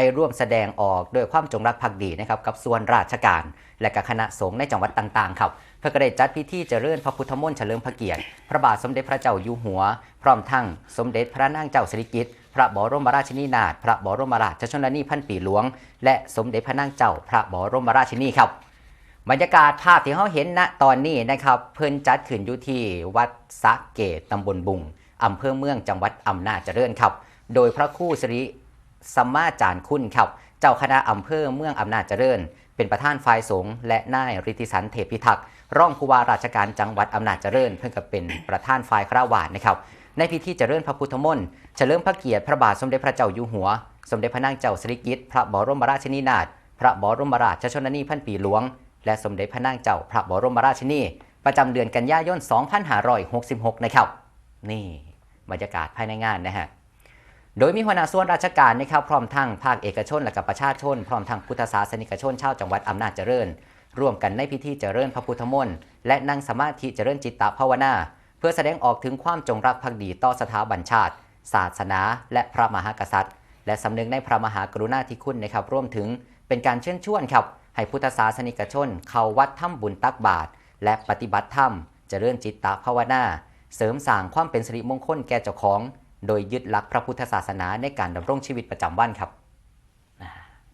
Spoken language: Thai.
ไปร่วมแสดงออกด้วยความจงรักภักดีนะครับกับส่วนราชการ และกับคณะสงฆ์ในจังหวัดต่างๆครับเพื่อก็ได้จัดพิธีเจริญพระพุทธมนต์เฉลิมพระเกียรติ พระบาทสมเด็จพระเจ้าอยู่หัว พร้อมทั้งสมเด็จพระนางเจ้าสิริกิติ์พระบรมราชินีนาถพระบรมราชชนนีพันปีหลวง และสมเด็จพระนางเจ้าพระบรมราชินีครับบรรยากาศภาพที่เขาเห็นณตอนนี้นะครับเพิ่นจัดขึ้นอยู่ที่วัดสะเกตตำบลบุงอำเภอเมืองจังหวัดอำนาจเจริญครับ โดยพระคู่สิริ สัมมาจารย์คุณครับ เจ้าคณะอำเภอเมืองอำนาจเจริญ เป็นประธานฝ่ายสงฆ์และนายฤทธิสันเทพิทักษ์รองผู้ว่าราชการจังหวัดอำนาจเจริญ เพื่อกับเป็นประธานฝ่ายคราวาสนะครับ ในพิธีเจริญพระพุทธมนต์เฉลิมพระเกียรติพระบาทสมเด็จพระเจ้าอยู่หัว สมเด็จพระนางเจ้าสิริกิติ์พระบรมราชินีนาถพระบรมราชชนนีพันปีหลวง และสมเด็จพระนางเจ้าพระบรมราชินีประจำเดือนกันยายน 2566 นะครับ นี่บรรยากาศภายในงานนะฮะ โดยมีหัวหน้าส่วนราชการนะครับพร้อมทั้งภาคเอกชนและกับประชาชน พร้อมทั้งพุทธศาสนิกชนชาวจังหวัดอำนาจเจริญ ร่วมกันในพิธีเจริญพระพุทธมนต์และนั่งสมาธิเจริญจิตตภาวนา เพื่อแสดงออกถึงความจงรักภักดีต่อสถาบันชาติ ศาสนา และพระมหากษัตริย์ และสำนึกในพระมหากรุณาธิคุณนะครับร่วมถึงเป็นการเชิญชวนครับให้พุทธศาสนิกชน เข้าวัดถ้ำบุญตักบาตรและปฏิบัติธรรมเจริญจิตตภาวนา เสริมสร้างความเป็นสิริมงคลแก่เจ้าของ โดยยึดหลักพระพุทธศาสนาในการดำรงชีวิตประจำวันครับ